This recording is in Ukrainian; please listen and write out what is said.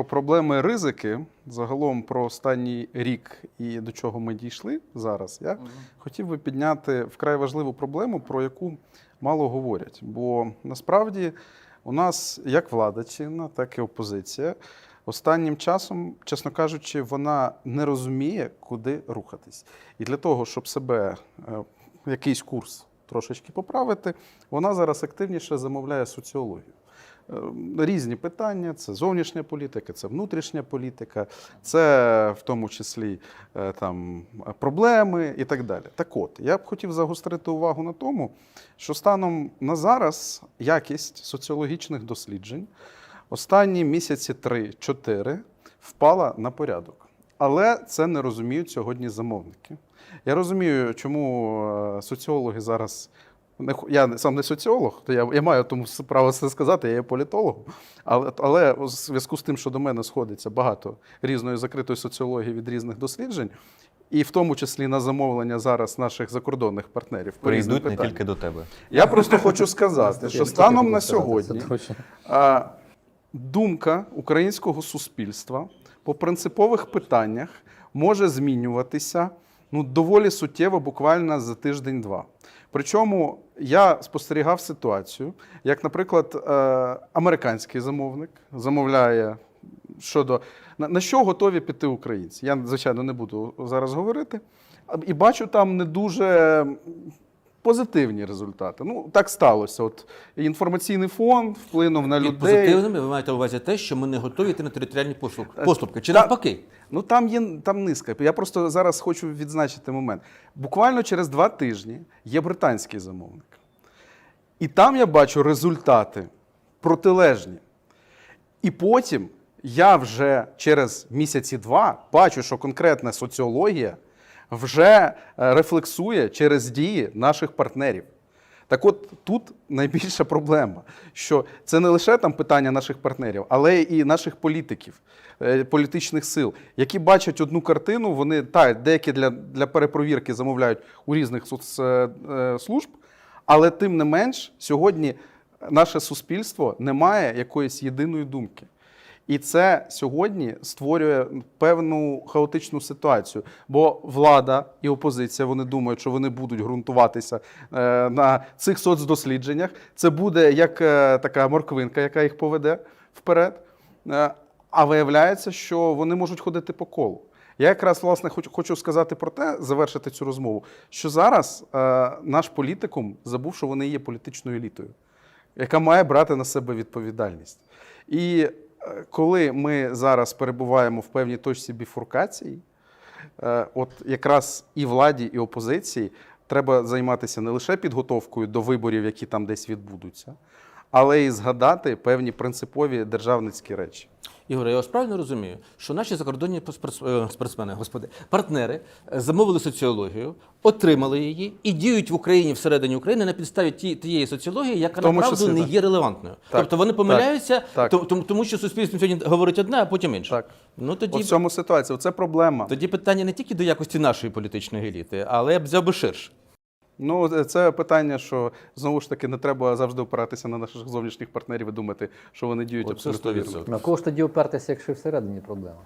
про проблеми ризики, загалом про останній рік і до чого ми дійшли зараз, я хотів би підняти вкрай важливу проблему, про яку мало говорять. Бо насправді у нас як влада чинна, так і опозиція. Останнім часом, чесно кажучи, вона не розуміє, куди рухатись. І для того, щоб себе е, якийсь курс трошечки поправити, вона зараз активніше замовляє соціологію. Е, Різні питання: це зовнішня політика, це внутрішня політика, це в тому числі е, там проблеми і так далі. Так от, я б хотів загострити увагу на тому, що станом на зараз якість соціологічних досліджень останні місяці 3-4 впала на порядок. Але це не розуміють сьогодні замовники. Я розумію, чому е, соціологи зараз. Не хо- я сам не соціолог, то я, я маю тому право це сказати, я є політологом. Але, але у зв'язку з тим, що до мене сходиться багато різної закритої соціології від різних досліджень, і в тому числі на замовлення зараз наших закордонних партнерів по різним Прийдуть не тільки до тебе. Я просто хочу сказати, що станом на сьогодні думка українського суспільства по принципових питаннях може змінюватися ну, доволі суттєво, буквально за тиждень-два. Причому я спостерігав ситуацію, як, наприклад, е, американський замовник замовляє щодо на, на що готові піти українці. Я, звичайно, не буду зараз говорити. І бачу там не дуже позитивні результати. Ну, так сталося. От інформаційний фон вплинув на Під людей. позитивними ви маєте на увазі те, що ми не готові йти на територіальні поступки. Чи Та- навпаки? Ну там є там низка. Я просто зараз хочу відзначити момент. Буквально через два тижні є британський замовник. І там я бачу результати протилежні. І потім я вже через місяці два бачу, що конкретна соціологія вже е, рефлексує через дії наших партнерів. Так от тут найбільша проблема, що це не лише там питання наших партнерів, але і наших політиків, е, політичних сил, які бачать одну картину, вони та деякі для, для перепровірки замовляють у різних соцслужб, але тим не менш, сьогодні наше суспільство не має якоїсь єдиної думки. І це сьогодні створює певну хаотичну ситуацію. Бо влада і опозиція вони думають, що вони будуть ґрунтуватися е, на цих соцдослідженнях. Це буде як е, така морквинка, яка їх поведе вперед. Е, а виявляється, що вони можуть ходити по колу. Я якраз власне хочу, сказати про те, завершити цю розмову, що зараз наш політикум забув, що вони є політичною елітою яка має брати на себе відповідальність. І коли ми зараз перебуваємо в певній точці біфуркації, е, от якраз і владі, і опозиції треба займатися не лише підготовкою до виборів, які там десь відбудуться, але і згадати певні принципові державницькі речі. Ігор, я вас правильно розумію, що наші закордонні е, спортсмени, господи, партнери е, замовили соціологію, отримали її і діють в Україні всередині України на підставі ті- тієї соціології, яка тому направду числі, не є релевантною. Так, тобто вони помиляються, так. то- тому, тому що суспільство сьогодні говорить одне, а потім інше. Так. Ну тоді, в цьому ситуація. Це проблема. тоді питання не тільки до якості нашої політичної еліти, але я б взяв би ширше. Ну, це питання, що знову ж таки не треба завжди опиратися на наших зовнішніх партнерів і думати, що вони діють Оце абсолютно 100%. вірно. На кого ж тоді опертися, якщо всередині проблема?